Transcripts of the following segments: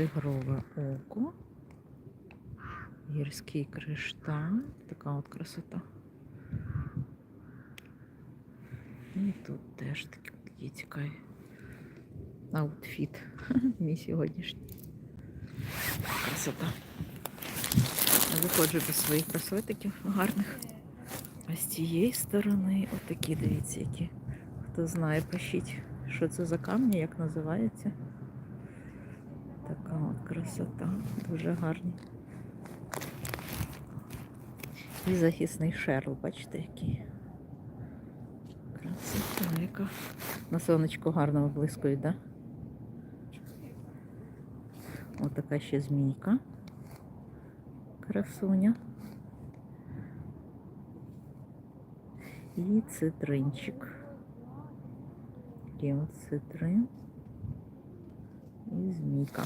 тигрове око, гірський кришталь, така от красота. І тут теж такі цікаві аутфіт. Мій сьогоднішній. Красота. Виходжу без своїх браслетиків гарних. А з цієї сторони отакі, дивіться, які. Хто знає, пишіть, що це за камні, як називається. Така от красота. Дуже гарні. І захисний шерл, бачите, який. Красота яка. На сонечку гарно виблискують, так? Да? Ось ще змійка. Красуня. І цитринчик. Такий от цитрин. І змійка.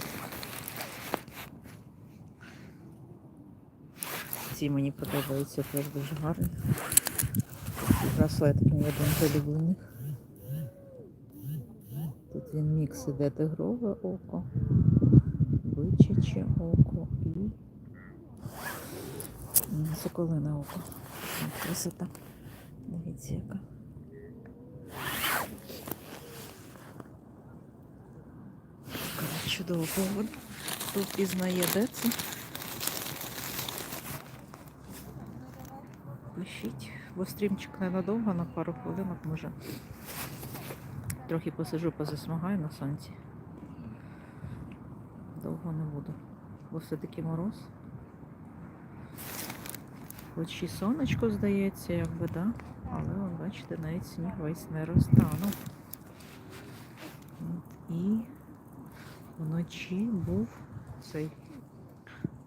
Ці мені подобаються теж дуже гарні. Браслетки мій один з улюблених. Тут він мікс іде тигрове око, бичаче око і соколине око. Красота. Дивіться, яка. Така чудова погода. Хто впізнає, де це? Пишіть, бо стрімчик ненадовго, на пару хвилинок може. Трохи посижу, позасмагаю на сонці. Довго не буду. Бо все-таки мороз. Хоч і сонечко здається, якби, да? Але, бачите, навіть сніг весь не розтанув. І вночі був цей.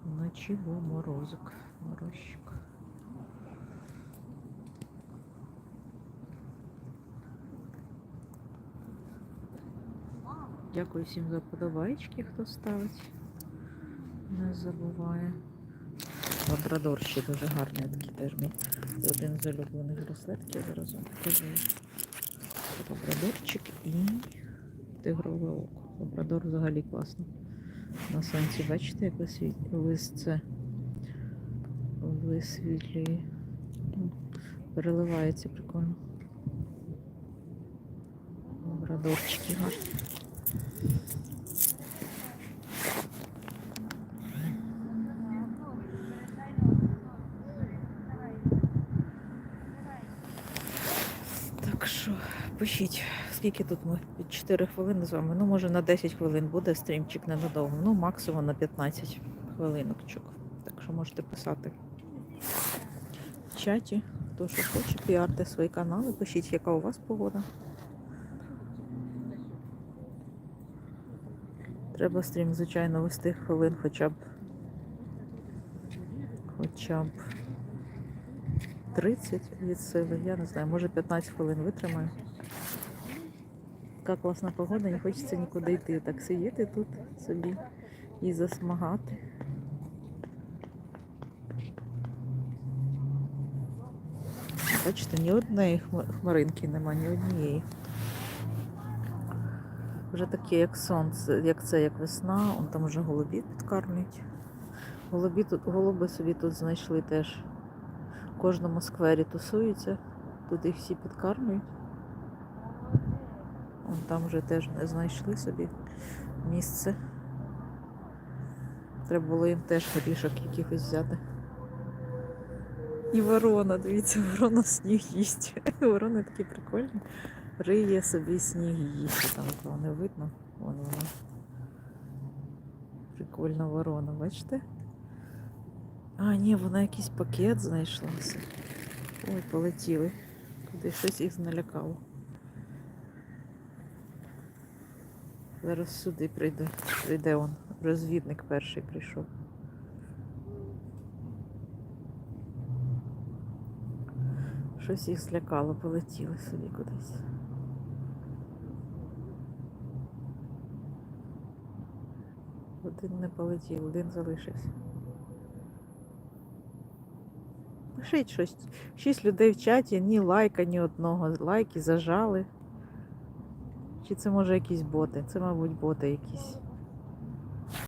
Вночі був морозик. Морозчик. Дякую всім за подобайки, хто ставить. Не забуває. Лабрадор ще дуже гарний такий теж мій. Один з улюблених браслетків. Зараз вам покажу. Лабрадорчик і тигрове око. Лабрадор взагалі класно. На сонці, бачите, як вис це висвітлює. Ну, Переливається прикольно. Лабрадорчики гарні. Так що пишіть, скільки тут ми під 4 хвилини з вами. Ну, може на 10 хвилин буде стрімчик ненадовго. Ну, максимум на 15 хвилиночок. Так що можете писати в чаті. Хто що хоче, піарте свої канали, пишіть, яка у вас погода. Треба стрім, звичайно, вести хвилин хоча б хоча б 30 від сили. Я не знаю, може 15 хвилин витримаю. Така класна погода, не хочеться нікуди йти. Так сидіти тут собі і засмагати. Бачите, ні однієї хмаринки нема, ні однієї. Вже таке, як сонце, як це, як весна, он там вже голубі підкармлюють. Голубі тут, голуби собі тут знайшли теж. В кожному сквері тусуються, тут їх всі підкармлюють. Вон там вже теж не знайшли собі місце. Треба було їм теж горішок якихось взяти. І ворона, дивіться, ворона сніг їсть. Ворона такі прикольні. Риє собі сніг їсть. Там того не видно. Вон вона. Прикольна ворона, бачите? А, ні, вона якийсь пакет знайшлася. Ой, полетіли. Куди щось їх налякало. Зараз сюди прийде. Прийде он. Розвідник перший прийшов. Щось їх злякало, полетіли собі кудись. Один не полетів, один залишився. Пишіть щось. Шість людей в чаті, ні лайка, ні одного. Лайки зажали. Чи це може якісь боти? Це, мабуть, боти якісь.